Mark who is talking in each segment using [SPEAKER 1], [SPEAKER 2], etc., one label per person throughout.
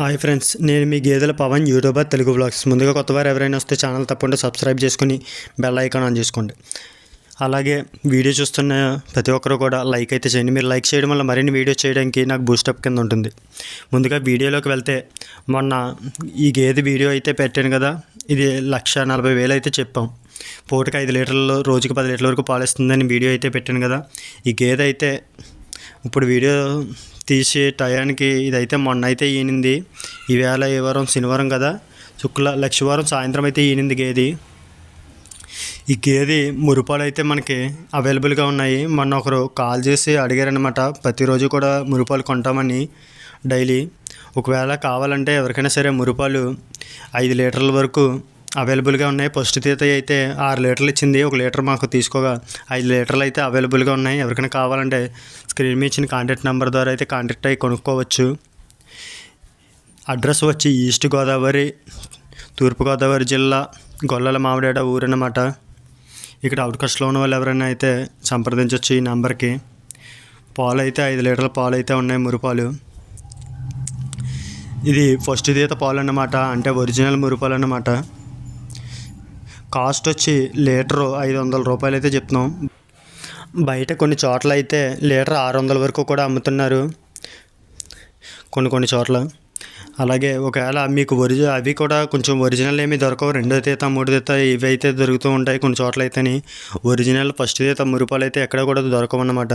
[SPEAKER 1] Hi friends నేను మీ గేదెల Pawan YouTuber Telugu blogs ముందుగా కొత్తవారు ఎవరైనా వస్తే ఛానల్ తప్పకుండా సబ్స్క్రైబ్ చేసుకుని బెల్ ఐకాన్ ఆన్ చేసుకోండి. అలాగే వీడియో చూస్తున్న ప్రతి ఒక్కరు కూడా లైక్ అయితే చేయండి. మీరు లైక్ చేయడం వల్ల మరిన్ని వీడియో చేయడానికి నాకు బూస్టప్ కింద ఉంటుంది. ముందుగా వీడియోలోకి వెళ్తే మొన్న ఈ గేదె వీడియో అయితే పెట్టాను కదా ఇది లక్ష నలభై వేలు అయితే చెప్పాం. పూటకి ఐదు లీటర్లు రోజుకి పది లీటర్ల వరకు పాలిస్తుందని వీడియో అయితే పెట్టాను కదా. ఈ గేదె అయితే ఇప్పుడు వీడియో తీసే టయానికి ఇదైతే మొన్న అయితే ఈనింది. ఈవేళ ఏ వారం శనివారం కదా. శుక్ల లక్షవారం సాయంత్రం అయితే ఈనింది గేది. ఈ గేది మురుపాలు అయితే మనకి అవైలబుల్గా ఉన్నాయి. మొన్న ఒకరు కాల్ చేసి అడిగారనమాట ప్రతిరోజు కూడా మురుపాలు కొంటామని డైలీ. ఒకవేళ కావాలంటే ఎవరికైనా సరే మురుపాలు ఐదు లీటర్ల వరకు అవైలబుల్గా ఉన్నాయి. ఫస్ట్ తీత అయితే ఆరు లీటర్లు ఇచ్చింది. ఒక లీటర్ మాకు తీసుకోగా ఐదు లీటర్లు అయితే అవైలబుల్గా ఉన్నాయి. ఎవరికైనా కావాలంటే స్క్రీన్ మీద ఇచ్చిన కాంటాక్ట్ నెంబర్ ద్వారా అయితే కాంటాక్ట్ అయ్యి కొనుక్కోవచ్చు. అడ్రస్ వచ్చి ఈస్ట్ గోదావరి తూర్పుగోదావరి జిల్లా గొల్లల మామిడాడ ఊరన్నమాట ఇక్కడ అవుట్కస్ట్లో ఉన్న వాళ్ళు ఎవరైనా అయితే సంప్రదించవచ్చు ఈ నెంబర్కి. పాలు అయితే ఐదు లీటర్ల పాలు అయితే ఉన్నాయి మురుపాలు. ఇది ఫస్ట్ తీత పాలు అన్నమాట. అంటే ఒరిజినల్ మురుపాలు అన్నమాట. కాస్ట్ వచ్చి లీటరు ఐదు వందల రూపాయలు అయితే చెప్తున్నాం. బయట కొన్ని చోట్ల అయితే లీటర్ ఆరు వందల వరకు కూడా అమ్ముతున్నారు. కొన్ని కొన్ని చోట్ల. అలాగే ఒకవేళ మీకు ఒరిజి అవి కూడా కొంచెం ఒరిజినల్ ఏమి దొరకవు. రెండో తీత మూడో తీత ఇవి అయితే దొరుకుతూ ఉంటాయి కొన్ని చోట్ల అయితేని ఒరిజినల్ ఫస్ట్ తీత మురుపాలు అయితే ఎక్కడ కూడా దొరకవు అన్నమాట.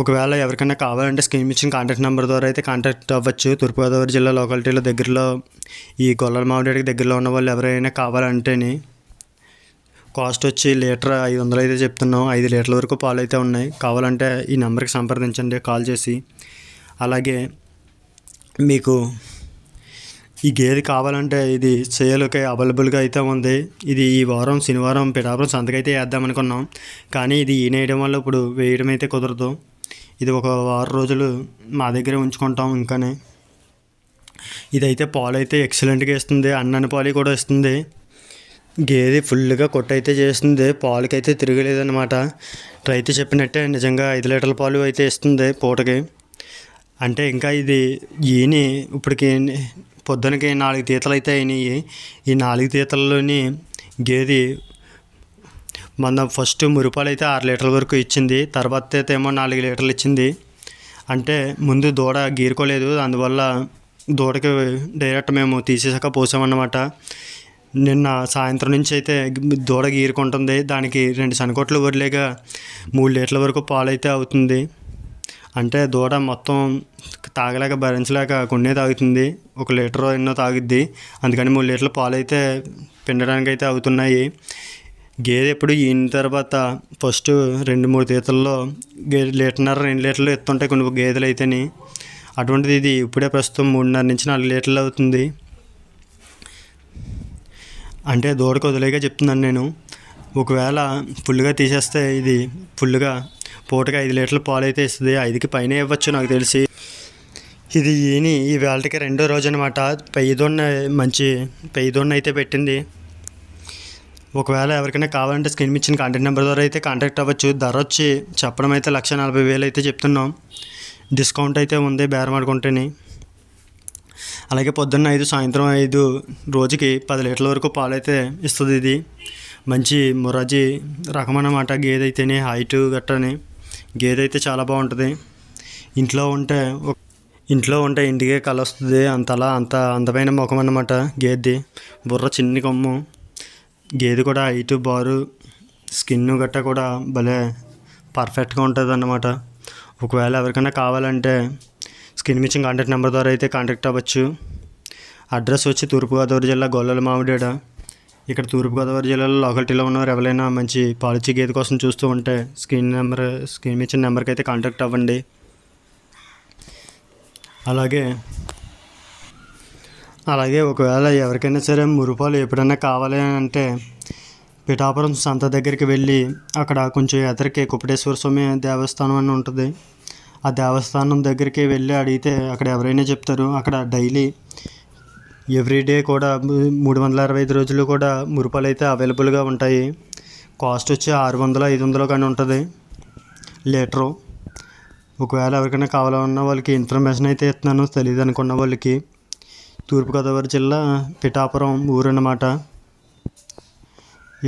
[SPEAKER 1] ఒకవేళ ఎవరికైనా కావాలంటే స్కీమ్ ఇచ్చిన కాంటాక్ట్ నెంబర్ ద్వారా అయితే కాంటాక్ట్ అవ్వచ్చు. తూర్పుగోదావరి జిల్లా లోకాలిటీలో దగ్గరలో ఈ గొల్లల మామిడికి దగ్గరలో ఉన్న వాళ్ళు ఎవరైనా కావాలంటేని కాస్ట్ వచ్చి లీటర్ ఐదు వందలు అయితే చెప్తున్నాం. ఐదు లీటర్ల వరకు పాలు అయితే ఉన్నాయి. కావాలంటే ఈ నెంబర్కి సంప్రదించండి కాల్ చేసి. అలాగే మీకు ఈ గేదె కావాలంటే ఇది సేల్కి అవైలబుల్గా అయితే ఉంది. ఇది ఈ వారం శనివారం పిఠాపురం సంతకైతే వేద్దాం అనుకున్నాం. కానీ ఇది ఈనేయడం వల్ల ఇప్పుడు వేయడం అయితే కుదరదు. ఇది ఒక వారం రోజులు మా దగ్గరే ఉంచుకుంటాం ఇంకానే. ఇదైతే పాలు అయితే ఎక్సలెంట్గా ఇస్తుంది అన్నని పాలు కూడా ఇస్తుంది గేదె ఫుల్గా కొట్టయితే చేస్తుంది పాలకైతే తిరగలేదన్నమాట. రైతు చెప్పినట్టే నిజంగా ఐదు లీటర్ల పాలు అయితే ఇస్తుంది పూటకి. అంటే ఇంకా ఇది ఈని ఇప్పటికి పొద్దునకి నాలుగు తీతలు అయితే అయినాయి. ఈ నాలుగు తీతల్లోని గేది మొన్న ఫస్ట్ మురిపాలు అయితే ఆరు లీటర్ల వరకు ఇచ్చింది తర్వాత అయితే ఏమో నాలుగు లీటర్లు ఇచ్చింది. అంటే ముందు దూడ గీరుకోలేదు అందువల్ల దూడకి డైరెక్ట్ మేము తీసేసాక పోసామన్నమాట. నిన్న సాయంత్రం నుంచి అయితే దూడ గీరుకుంటుంది దానికి రెండు సనకొట్లు వదిలేక మూడు లీటర్ల వరకు పాలు అయితే అవుతుంది. అంటే దూడ మొత్తం తాగలేక భరించలేక కొన్నే తాగుతుంది ఒక లీటర్ ఎన్నో తాగుద్ది. అందుకని మూడు లీటర్ల పాలు అయితే పిండడానికి అయితే అవుతున్నాయి. గేదె ఎప్పుడు ఈన తర్వాత ఫస్ట్ రెండు మూడు తీతల్లో గే లీటర్న్నర రెండు లీటర్లు ఎత్తుంటాయి కొన్ని గేదెలు అయితేని. అటువంటిది ఇది ఇప్పుడే ప్రస్తుతం మూడున్నర నుంచి నాలుగు లీటర్లు అవుతుంది. అంటే దూడకు వదిలేగా చెప్తున్నాను నేను. ఒకవేళ ఫుల్గా తీసేస్తే ఇది ఫుల్గా పూటకి ఐదు లీటర్ల పాలు అయితే ఇస్తుంది. ఐదుకి పైన ఇవ్వచ్చు నాకు తెలిసి. ఇది ఈని ఈ వేళకి రెండో రోజు అనమాట పెయ్యదొన్న మంచి పెయ్యదొన్న అయితే పెట్టింది. ఒకవేళ ఎవరికైనా కావాలంటే స్క్రీన్ ఇచ్చిన కాంటాక్ట్ నెంబర్ ద్వారా అయితే కాంటాక్ట్ అవ్వచ్చు. ధర వచ్చి చెప్పడం అయితే లక్ష నలభై వేలు అయితే చెప్తున్నాం. డిస్కౌంట్ అయితే ఉంది బేరం ఆడుకుంటేనే. అలాగే పొద్దున్న ఐదు సాయంత్రం ఐదు రోజుకి పది లీటర్ల వరకు పాలు అయితే ఇస్తుంది ఇది. మంచి మురాజీ రకం అన్నమాట గేదె అయితేనే హైట్ గట్టని. గేదె అయితే చాలా బాగుంటుంది. ఇంట్లో ఉంటే ఇంట్లో ఉంటే ఇంటికే కలొస్తుంది. అంతలా అంత అందమైన ముఖం అన్నమాట గేది. బుర్ర చిన్ని కొమ్ము. గేదె కూడా ఐటు బారు స్కిన్ గట్ట కూడా భలే పర్ఫెక్ట్గా ఉంటుంది అన్నమాట ఒకవేళ ఎవరికైనా కావాలంటే స్కిన్ మిచ్చిన కాంటాక్ట్ నెంబర్ ద్వారా అయితే కాంటాక్ట్ అవ్వచ్చు. అడ్రస్ వచ్చి తూర్పుగోదావరి జిల్లా గొల్లల మామిడేడ. ఇక్కడ తూర్పుగోదావరి జిల్లాలో లోకల్టీలో ఉన్నవారు ఎవరైనా మంచి పాలసీ గేదె కోసం చూస్తూ ఉంటే స్క్రీన్ నెంబర్ స్క్రీన్ ఇచ్చిన నెంబర్కి అయితే కాంటాక్ట్ అవ్వండి. అలాగే అలాగే ఒకవేళ ఎవరికైనా సరే మురుపాలు ఎప్పుడైనా కావాలి అని అంటే పిఠాపురం సంత దగ్గరికి వెళ్ళి అక్కడ కొంచెం ఎదరికి కుప్పటేశ్వర స్వామి దేవస్థానం అని ఉంటుంది. ఆ దేవస్థానం దగ్గరికి వెళ్ళి అడిగితే అక్కడ ఎవరైనా చెప్తారు అక్కడ డైలీ ఎవ్రీడే కూడా మూడు వందల అరవై ఐదు రోజులు కూడా మురుపాలు అయితే అవైలబుల్గా ఉంటాయి. కాస్ట్ వచ్చి ఆరు వందలు ఐదు వందలు కానీ ఉంటుంది లీటరు. ఒకవేళ ఎవరికైనా కావాలన్నా వాళ్ళకి ఇన్ఫర్మేషన్ అయితే ఇస్తున్నాను తెలియదు అనుకున్న వాళ్ళకి. తూర్పుగోదావరి జిల్లా పిఠాపురం ఊరు అన్నమాట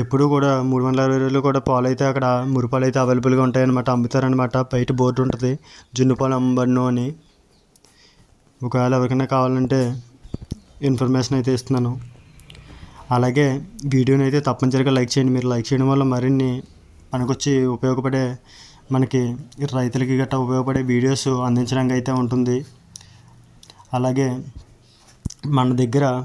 [SPEAKER 1] ఎప్పుడూ కూడా మూడు వందల అరవై రోజులు కూడా పాలు అయితే అక్కడ మురిపాలు అయితే అవైలబుల్గా ఉంటాయన్నమాట అమ్ముతారనమాట బయట బోర్డు ఉంటుంది జున్ను పాలు అమ్మబడును అని. ఒకవేళ ఎవరికైనా కావాలంటే ఇన్ఫర్మేషన్ అయితే ఇస్తున్నాను. అలాగే వీడియోని అయితే తప్పనిసరిగా లైక్ చేయండి. మీరు లైక్ చేయడం వల్ల మరిన్ని మనకొచ్చి ఉపయోగపడే మనకి రైతులకి గట్రా ఉపయోగపడే వీడియోస్ అందించడానికి అయితే ఉంటుంది. అలాగే మన దగ్గర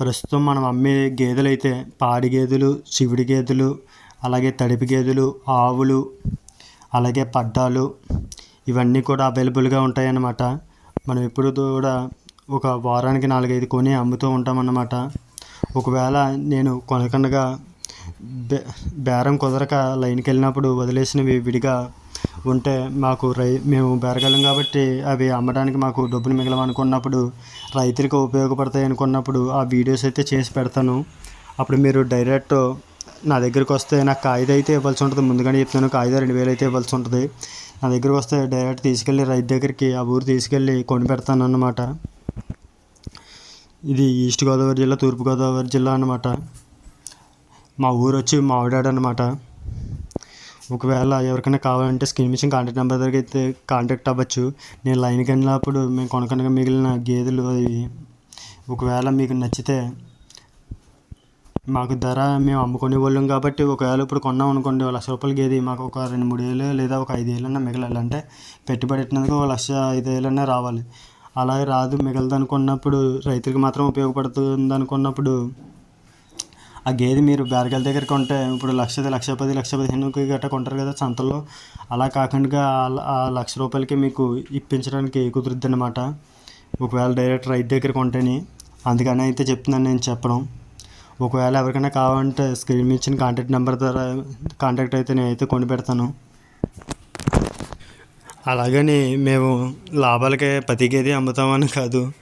[SPEAKER 1] ప్రస్తుతం మనం అమ్మే గేదెలు అయితే పాడి గేదెలు చివిడి గేదెలు అలాగే తడిపి గేదెలు ఆవులు అలాగే పడ్డాలు ఇవన్నీ కూడా అవైలబుల్గా ఉంటాయన్నమాట. మనం ఎప్పుడు కూడా ఒక వారానికి నాలుగైదు కొని అమ్ముతూ ఉంటామన్నమాట. ఒకవేళ నేను కొనకుండా బే బేరం కుదరక లైన్కి వెళ్ళినప్పుడు వదిలేసినవి విడిగా ఉంటే మాకు రై మేము బేరగలం కాబట్టి అవి అమ్మడానికి మాకు డబ్బులు మిగలమనుకున్నప్పుడు రైతులకు ఉపయోగపడతాయి అనుకున్నప్పుడు ఆ వీడియోస్ అయితే చేసి పెడతాను. అప్పుడు మీరు డైరెక్ట్ నా దగ్గరికి వస్తే నాకు కాగిత అయితే ఇవ్వాల్సి ఉంటుంది. ముందుగానే చెప్తాను కాగితం రెండు వేలు అయితే ఇవ్వాల్సి ఉంటుంది. నా దగ్గరికి వస్తే డైరెక్ట్ తీసుకెళ్ళి రైతు దగ్గరికి ఆ ఊరు తీసుకెళ్ళి కొని పెడతాను అన్నమాట. ఇది ఈస్ట్ గోదావరి జిల్లా తూర్పు గోదావరి జిల్లా అన్నమాట. మా ఊరు వచ్చి మావిడాడు అనమాట ఒకవేళ ఎవరికైనా కావాలంటే స్క్రీన్ మిషన్ కాంటాక్ట్ నెంబర్ దగ్గర అయితే కాంటాక్ట్ అవ్వచ్చు. నేను లైన్కి వెళ్ళినప్పుడు మేము కొనకనగా మిగిలిన గేదెలు అవి ఒకవేళ మీకు నచ్చితే మాకు ధర మేము అమ్ముకునే వాళ్ళం కాబట్టి ఒకవేళ ఇప్పుడు కొన్నాం అనుకోండి ఒక లక్ష రూపాయలు గేది మాకు ఒక రెండు మూడు వేలు లేదా ఒక ఐదు వేలన్నా మిగలాలి పెట్టుబడి పెట్టినందుకు ఒక లక్ష ఐదు వేలన్నా రావాలి. అలాగే రాదు మిగలదు అనుకున్నప్పుడు రైతులకు మాత్రం ఉపయోగపడుతుంది అనుకున్నప్పుడు ఆ గేదె మీరు బేరగల దగ్గర కొంటే ఇప్పుడు లక్ష లక్ష పది లక్ష పదిహేనుకి గట్రా కొంటారు కదా సంతల్లో. అలా కాకుండా ఆ- లక్ష రూపాయలకి మీకు ఇప్పించడానికి కుదురుద్ది అనమాట ఒకవేళ డైరెక్ట్ రైతు దగ్గర కొంటేనే. అందుకని అయితే చెప్తున్నాను నేను చెప్పడం. ఒకవేళ ఎవరికైనా కావాలంటే స్క్రీన్ ఇచ్చిన కాంటాక్ట్ నెంబర్ ద్వారా కాంటాక్ట్ అయితే నేనైతే కొని పెడతాను. అలాగని మేము లాభాలకే ప్రతి గేదె అమ్ముతామని కాదు.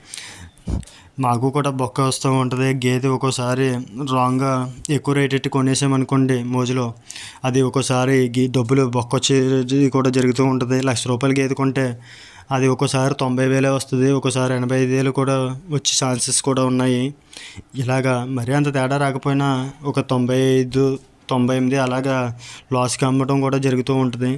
[SPEAKER 1] మాకు కూడా బొక్క వస్తూ ఉంటుంది. గేదె ఒక్కోసారి రాంగ్గా ఎక్కువ రేట్ ఎట్టి కొనేసామనుకోండి మోజులో. అది ఒక్కోసారి గీ డబ్బులు బొక్క వచ్చేది కూడా జరుగుతూ ఉంటుంది. లక్ష రూపాయల గేదె కొంటే అది ఒక్కోసారి తొంభై వేలే వస్తుంది. ఒక్కోసారి ఎనభై ఐదు వేలు కూడా వచ్చే ఛాన్సెస్ కూడా ఉన్నాయి. ఇలాగా మరీ అంత తేడా రాకపోయినా ఒక తొంభై ఐదు తొంభై ఎనిమిది అలాగా లాస్కి అమ్మటం కూడా జరుగుతూ ఉంటుంది.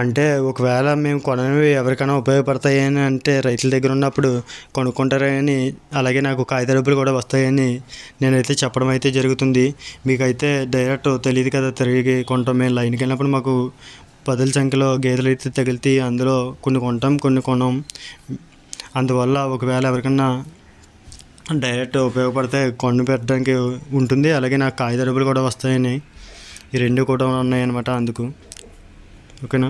[SPEAKER 1] అంటే ఒకవేళ మేము కొనవి ఎవరికైనా ఉపయోగపడతాయి అని అంటే రైతుల దగ్గర ఉన్నప్పుడు కొనుక్కుంటారని అలాగే నాకు కాగిత డబ్బులు కూడా వస్తాయని నేనైతే చెప్పడం అయితే జరుగుతుంది. మీకైతే డైరెక్ట్ తెలియదు కదా తిరిగి కొంటాం. మేము లైన్కి వెళ్ళినప్పుడు మాకు పదుల సంఖ్యలో గేదెలు అయితే తగిలితే అందులో కొన్ని కొంటాం కొన్ని కొనం అందువల్ల ఒకవేళ ఎవరికన్నా డైరెక్ట్ ఉపయోగపడితే కొను పెట్టడానికి ఉంటుంది. అలాగే నాకు కాగిత డబ్బులు కూడా వస్తాయని. ఈ రెండు కూడా ఉన్నాయన్నమాట అందుకు. ఓకేనా?